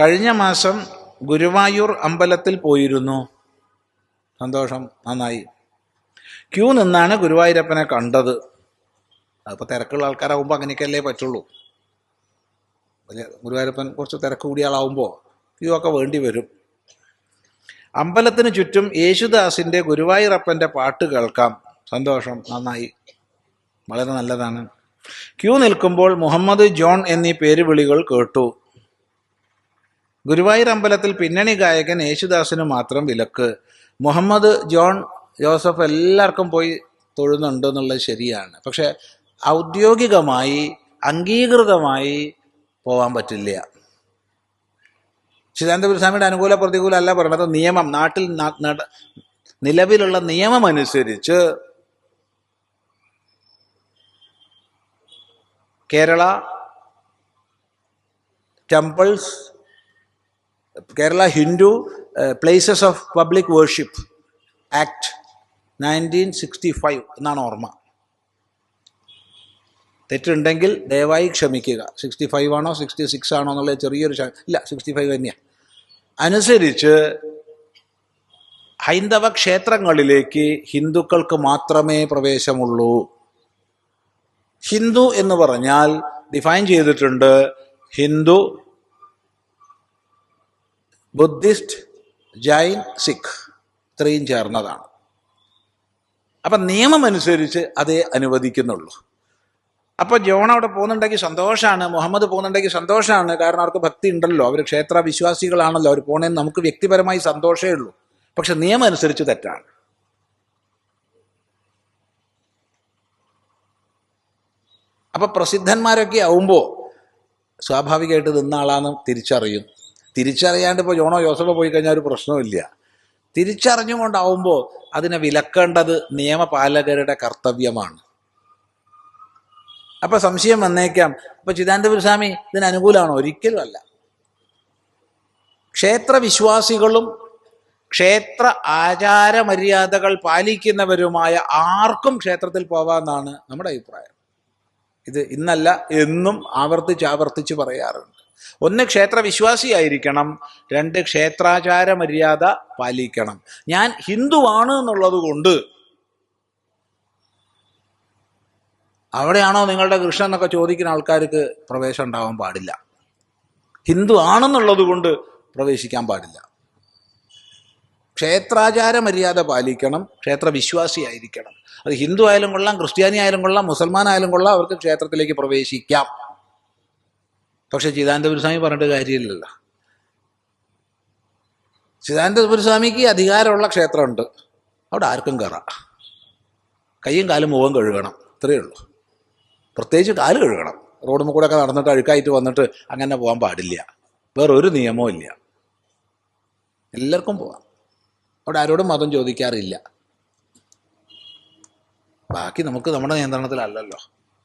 കഴിഞ്ഞ മാസം ഗുരുവായൂർ അമ്പലത്തിൽ പോയിരുന്നു. സന്തോഷം നന്നായി. ക്യൂ നിന്നാണ് ഗുരുവായൂരപ്പനെ കണ്ടത്. അതിപ്പോൾ തിരക്കുള്ള ആൾക്കാരാകുമ്പോൾ അങ്ങനെയൊക്കെയല്ലേ പറ്റുള്ളൂ. വലിയ ഗുരുവായൂരപ്പൻ കുറച്ച് തിരക്ക് കൂടിയ ആളാവുമ്പോൾ ക്യൂ ഒക്കെ വേണ്ടി വരും. അമ്പലത്തിന് ചുറ്റും യേശുദാസിന്റെ ഗുരുവായൂരപ്പന്റെ പാട്ട് കേൾക്കാം. സന്തോഷം നന്നായി. വളരെ നല്ലതാണ്. ക്യൂ നിൽക്കുമ്പോൾ മുഹമ്മദ് ജോൺ എന്നീ പേരുവിളികൾ കേട്ടു. ഗുരുവായൂർ അമ്പലത്തിൽ പിന്നണി ഗായകൻ യേശുദാസിന് മാത്രം വിലക്ക്. മുഹമ്മദ് ജോൺ ജോസഫ് എല്ലാവർക്കും പോയി തൊഴുന്നുണ്ട് എന്നുള്ളത് ശരിയാണ്. പക്ഷെ ഔദ്യോഗികമായി അംഗീകൃതമായി പോവാൻ പറ്റില്ല. ചിദാനന്ദപുരസ്വാമിയുടെ അനുകൂല പ്രതികൂല അല്ല പറയണത്. നിയമം നാട്ടിൽ നിലവിലുള്ള നിയമം അനുസരിച്ച് Kerala temples Hindu places of public worship act nineteen sixty five എന്നാണ് ഓർമ്മ. തെറ്റുണ്ടെങ്കിൽ ദയവായി ക്ഷമിക്കുക. സിക്സ്റ്റി ഫൈവ് ആണോ സിക്സ്റ്റി സിക്സ് ആണോ എന്നുള്ള ചെറിയൊരു ഇല്ല സിക്സ്റ്റി ഫൈവ് തന്നെയാണ് അനുസരിച്ച് ഹൈന്ദവ ക്ഷേത്രങ്ങളിലേക്ക് ഹിന്ദുക്കൾക്ക് മാത്രമേ പ്രവേശമുള്ളൂ. ഹിന്ദു എന്ന് പറഞ്ഞാൽ ഡിഫൈൻ ചെയ്തിട്ടുണ്ട് ഹിന്ദു ബുദ്ധിസ്റ്റ് ജൈൻ സിഖ് ഇത്രയും ചേർന്നതാണ്. അപ്പം നിയമം അനുസരിച്ച് അതേ അനുവദിക്കുന്നുള്ളൂ. അപ്പൊ ജോൺ അവിടെ പോകുന്നുണ്ടെങ്കിൽ സന്തോഷമാണ് മുഹമ്മദ് പോകുന്നുണ്ടെങ്കിൽ സന്തോഷമാണ് കാരണം അവർക്ക് ഭക്തി ഉണ്ടല്ലോ അവർ ക്ഷേത്ര വിശ്വാസികളാണല്ലോ അവർ പോണേന്ന് നമുക്ക് വ്യക്തിപരമായി സന്തോഷമേ ഉള്ളൂ. പക്ഷെ നിയമം അനുസരിച്ച് തെറ്റാണ്. അപ്പൊ പ്രസിദ്ധന്മാരൊക്കെ ആവുമ്പോൾ സ്വാഭാവികമായിട്ട് നിന്ന തിരിച്ചറിയും. തിരിച്ചറിയാണ്ട് ഇപ്പോൾ ജോണോ ജോസഫോ പോയി കഴിഞ്ഞാൽ ഒരു പ്രശ്നമില്ല തിരിച്ചറിഞ്ഞുകൊണ്ടാവുമ്പോൾ അതിനെ വിലക്കേണ്ടത് നിയമപാലകരുടെ കർത്തവ്യമാണ്. അപ്പൊ സംശയം വന്നേക്കാം. അപ്പൊ ചിദാനന്ദപുരസ്വാമി ഇതിന് അനുകൂലമാണോ? ഒരിക്കലും അല്ല. ക്ഷേത്ര വിശ്വാസികളും ക്ഷേത്ര ആചാര മര്യാദകൾ പാലിക്കുന്നവരുമായ ആർക്കും ക്ഷേത്രത്തിൽ പോവാമെന്നാണ് നമ്മുടെ അഭിപ്രായം. ഇത് ഇന്നല്ല എന്നും ആവർത്തിച്ച് ആവർത്തിച്ച് പറയാറുണ്ട്. ഒന്ന് ക്ഷേത്ര വിശ്വാസിയായിരിക്കണം രണ്ട് ക്ഷേത്രാചാര മര്യാദ പാലിക്കണം. ഞാൻ ഹിന്ദുവാണ് എന്നുള്ളത് കൊണ്ട് അവിടെയാണോ നിങ്ങളുടെ കൃഷ്ണൻ എന്നൊക്കെ ചോദിക്കുന്ന ആൾക്കാർക്ക് പ്രവേശം ഉണ്ടാവാൻ പാടില്ല. ഹിന്ദു ആണെന്നുള്ളത് കൊണ്ട് പ്രവേശിക്കാൻ പാടില്ല. ക്ഷേത്രാചാര മര്യാദ പാലിക്കണം ക്ഷേത്ര വിശ്വാസിയായിരിക്കണം അത് ഹിന്ദു ആയാലും കൊള്ളാം ക്രിസ്ത്യാനി ആയാലും കൊള്ളാം മുസൽമാൻ ആയാലും കൊള്ളാം അവർക്ക് ക്ഷേത്രത്തിലേക്ക് പ്രവേശിക്കാം. പക്ഷെ ചിദാനന്ദപുരസ്വാമി പറഞ്ഞിട്ട് കാര്യമില്ലല്ലോ. ചിദാനന്ദപുരസ്വാമിക്ക് അധികാരമുള്ള ക്ഷേത്രമുണ്ട്. അവിടെ ആർക്കും കയറാം. കയ്യും കാലും മുഖം കഴുകണം. ഇത്രയേ ഉള്ളൂ. പ്രത്യേകിച്ച് കാൽ കഴുകണം. റോഡിൽ കൂടെ ഒക്കെ നടന്നിട്ട് അഴുക്കായിട്ട് വന്നിട്ട് അങ്ങനെ പോകാൻ പാടില്ല. വേറൊരു നിയമവും ഇല്ല. എല്ലാവർക്കും പോവാം. അവിടെ ആരോടും മതം ചോദിക്കാറില്ല. ബാക്കി നമുക്ക് നമ്മുടെ നിയന്ത്രണത്തിലല്ലല്ലോ.